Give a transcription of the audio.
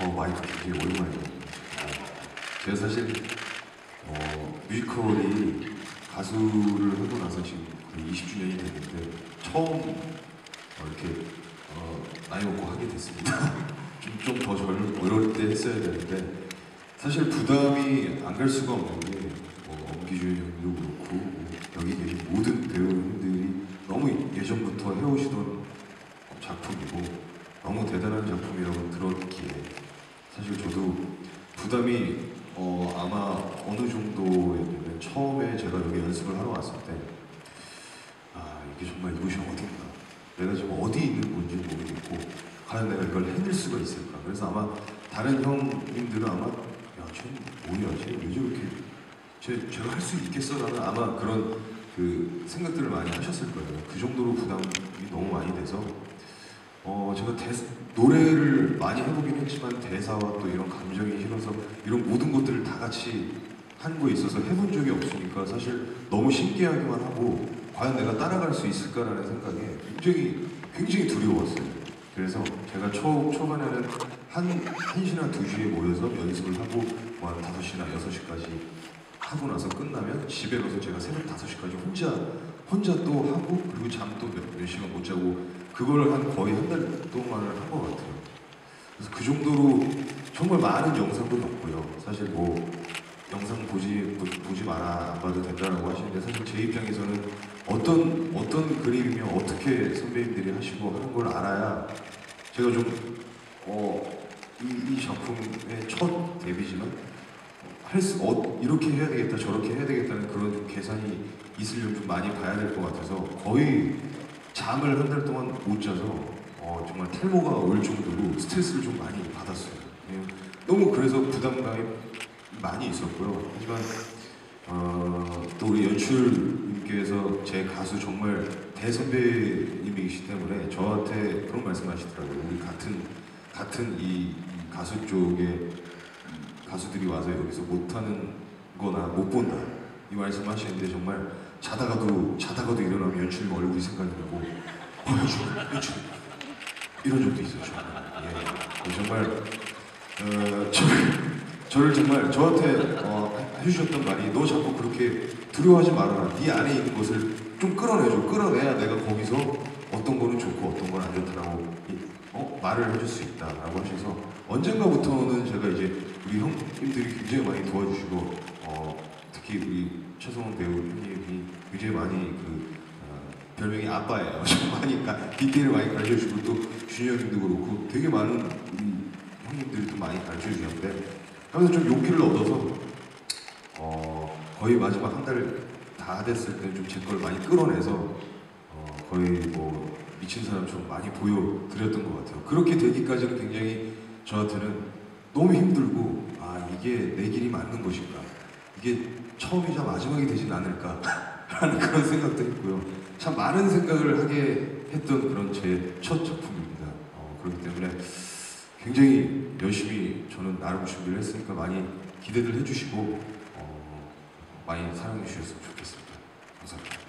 어, 마이크 굉장히 오랜만이에요. 제가 사실 어, 뮤지컬이 가수를 하고 나서 지금 거의 20주년이 됐는데 처음 어, 이렇게 어, 나이 먹고 하게 됐습니다. 좀더 젊을 어려울 때 했어야 되는데 사실 부담이 안 갈 수가 없는 게 뭐, 엄기준 형도 그렇고 뭐, 여기 계신 모든 배우님들이 너무 예전부터 해오시던 작품이고 너무 대단한 작품이라고 들었기에 사실 저도 부담이 어, 아마 어느 정도였냐면 처음에 제가 여기 연습을 하러 왔을 때 아, 이게 정말 이곳이 어딘가? 내가 지금 어디 있는 건지 모르겠고 과연 내가 이걸 해낼 수가 있을까? 그래서 아마 다른 형님들은 아마 야쟤 뭐야? 쟤 왜 저렇게 쟤, 제가 할 수 있겠어 라는 아마 그런 그 생각들을 많이 하셨을 거예요. 그 정도로 부담이 너무 많이 돼서 어 제가 대, 노래를 많이 해보긴 했지만 대사와 또 이런 감정이 실어서 이런 모든 것들을 다 같이 한 거에 있어서 해본 적이 없으니까 사실 너무 신기하기만 하고 과연 내가 따라갈 수 있을까라는 생각에 굉장히 굉장히 두려웠어요. 그래서 제가 초, 초반에는 한, 1시나 2시에 모여서 연습을 하고 뭐한 5시나 6시까지 하고 나서 끝나면 집에 가서 제가 새벽 5시까지 혼자 혼자 또 하고 그리고 잠도 몇, 몇 시간 못 자고 그걸 한 거의 한 달 동안을 한 것 같아요. 그래서 그 정도로 정말 많은 영상도 넣고요. 사실 뭐 영상 보지 보, 보지 마라 안 봐도 된다라고 하시는데 사실 제 입장에서는 어떤 어떤 그림이며 어떻게 선배님들이 하시고 하는 걸 알아야 제가 좀어이 이 작품의 첫 데뷔지만 할수 어, 이렇게 해야 되겠다 저렇게 해야 되겠다는 그런 좀 계산이 있으려면 좀 많이 봐야 될 것 같아서 거의 잠을 한 달 동안 못 자서 어, 정말 탈모가 올 정도로 스트레스를 좀 많이 받았어요. 예, 너무 그래서 부담감이 많이 있었고요. 하지만 어, 또 우리 연출님께서 제 가수 정말 대선배님이시기 때문에 저한테 그런 말씀하시더라고요. 우리 같은 같은 이, 이 가수 쪽에 가수들이 와서 여기서 못하는 거나 못 본다 이 말씀하시는데 정말 자다가도 자다가도 일어나면 연출님 얼굴이 생각이 나고 어 연출 연출 이런 적도 있어요 정말 예 정말 어, 저, 저를 정말 저한테 어, 해주셨던 말이 너 자꾸 그렇게 두려워하지 말아라. 네 안에 있는 것을 좀 끌어내줘. 끌어내야 내가 거기서 어떤 거는 좋고 어떤 건 안 좋다라고 어? 말을 해줄 수 있다라고 하셔서 언젠가부터는 제가 이제 우리 형님들이 굉장히 많이 도와주시고 어, 특히 우리 최성원 배우 형님이 굉장히 많이 그 어, 별명이 아빠예요. 가, 디테일을 많이 가르쳐 주시고 또 준이 형님도 그렇고 되게 많은 형님들이 또 많이 가르쳐 주셨는데 하면서 좀 용기를 얻어서 어, 거의 마지막 한 달 다 됐을 때 좀 제 걸 많이 끌어내서 어, 거의 뭐 미친 사람처럼 많이 보여드렸던 것 같아요. 그렇게 되기까지는 굉장히 저한테는 너무 힘들고 아 이게 내 길이 맞는 것인가 이게 처음이자 마지막이 되진 않을까 라는 그런 생각도 했고요. 참 많은 생각을 하게 했던 그런 제 첫 작품입니다. 어, 그렇기 때문에 굉장히 열심히 저는 나름 준비를 했으니까 많이 기대들 해주시고 어, 많이 사랑해 주셨으면 좋겠습니다. 감사합니다.